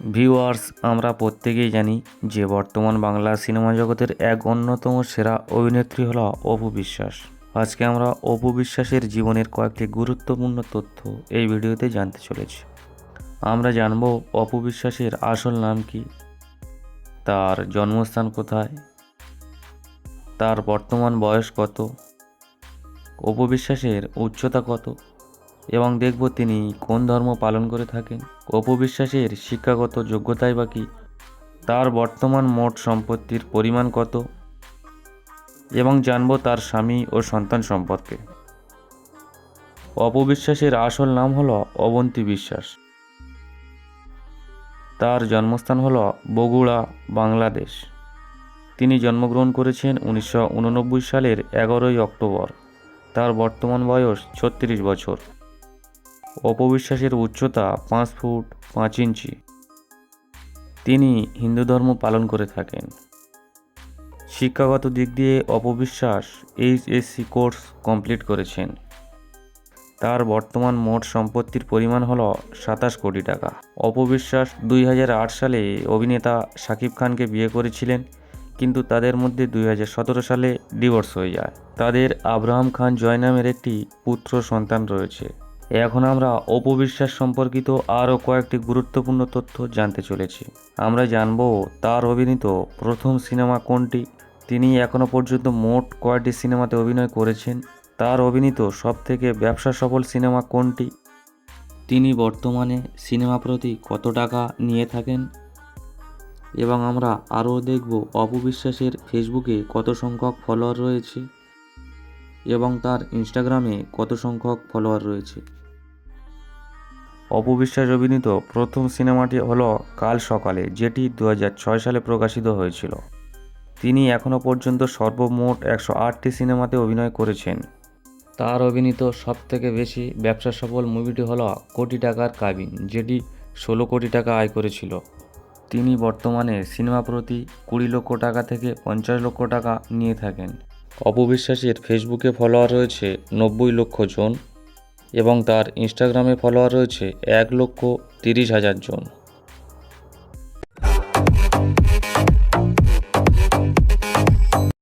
Viewers, আমরা প্রত্যেকেই জানি যে বর্তমান বাংলা সিনেমা জগতের এক অন্যতম সেরা অভিনেত্রী হলো অপু বিশ্বাস। আজকে আমরা অপু বিশ্বাসের জীবনের কয়েকটি গুরুত্বপূর্ণ তথ্য এই ভিডিওতে জানতে চলেছি। আমরা জানব অপু বিশ্বাসের আসল নাম কি, তার জন্মস্থান কোথায়, তার বর্তমান বয়স কত, অপু বিশ্বাসের উচ্চতা কত এবং দেখব তিনি কোন ধর্ম পালন করে থাকেন অপবিশ্বাসের শিক্ষাগত যোগ্যতাই বা কী, তার বর্তমান মোট সম্পত্তির পরিমাণ কত এবং জানব তার স্বামী ও সন্তান সম্পর্কে। অপবিশ্বাসের আসল নাম হলো অবন্তী বিশ্বাস। তার জন্মস্থান হলো বগুড়া, বাংলাদেশ। তিনি জন্মগ্রহণ করেছেন উনিশশো উননব্বই সালের এগারোই অক্টোবর। তার বর্তমান বয়স ছত্রিশ বছর। অপবিশ্বাসের উচ্চতা পাঁচ ফুট পাঁচ ইঞ্চি। তিনি হিন্দু ধর্ম পালন করে থাকেন। শিক্ষাগত দিক দিয়ে অপবিশ্বাস এইচএসসি কোর্স কমপ্লিট করেছেন। তার বর্তমান মোট সম্পত্তির পরিমাণ হল সাতাশ কোটি টাকা। অপবিশ্বাস দুই হাজার আট সালে অভিনেতা শাকিব খানকে বিয়ে করেছিলেন, কিন্তু তাদের মধ্যে দুই হাজার সতেরো সালে ডিভোর্স হয়ে যায়। তাদের আব্রাহাম খান জয় নামের একটি পুত্র সন্তান রয়েছে। এখন আমরা অপবিশ্বাস সম্পর্কিত আরও কয়েকটি গুরুত্বপূর্ণ তথ্য জানতে চলেছি। আমরা জানব তার অভিনীত প্রথম সিনেমা কোনটি? তিনি এখনও পর্যন্ত মোট কয়টি সিনেমাতে অভিনয় করেছেন? তার অভিনীত সবথেকে ব্যবসা সফল সিনেমা কোনটি? তিনি বর্তমানে সিনেমা প্রতি কত টাকা নিয়ে থাকেন? এবং আমরা আরও দেখব অপবিশ্বাসের ফেসবুকে কত সংখ্যক ফলোয়ার রয়েছে? এবং তার ইনস্টাগ্রামে কত সংখ্যক ফলোয়ার রয়েছে? অপবিশ্বাস অভিনীত প্রথম সিনেমাটি হলো কাল সকালে, যেটি দু হাজার ছয় সালে প্রকাশিত হয়েছিল। তিনি এখনও পর্যন্ত সর্বমোট একশো আটটি সিনেমাতে অভিনয় করেছেন। তার অভিনীত সবথেকে বেশি ব্যবসা সফল মুভিটি হলো কোটি টাকার কাবিন, যেটি ষোলো কোটি টাকা আয় করেছিল। তিনি বর্তমানে সিনেমা প্রতি কুড়ি লক্ষ টাকা থেকে পঞ্চাশ লক্ষ টাকা নিয়ে থাকেন। অপবিশ্বাসের ফেসবুকে ফলোয়ার রয়েছে নব্বই লক্ষ জন। এবং তার ইনস্টাগ্রামে ফলোয়ার রয়েছে এক লক্ষ তিরিশ হাজার জন।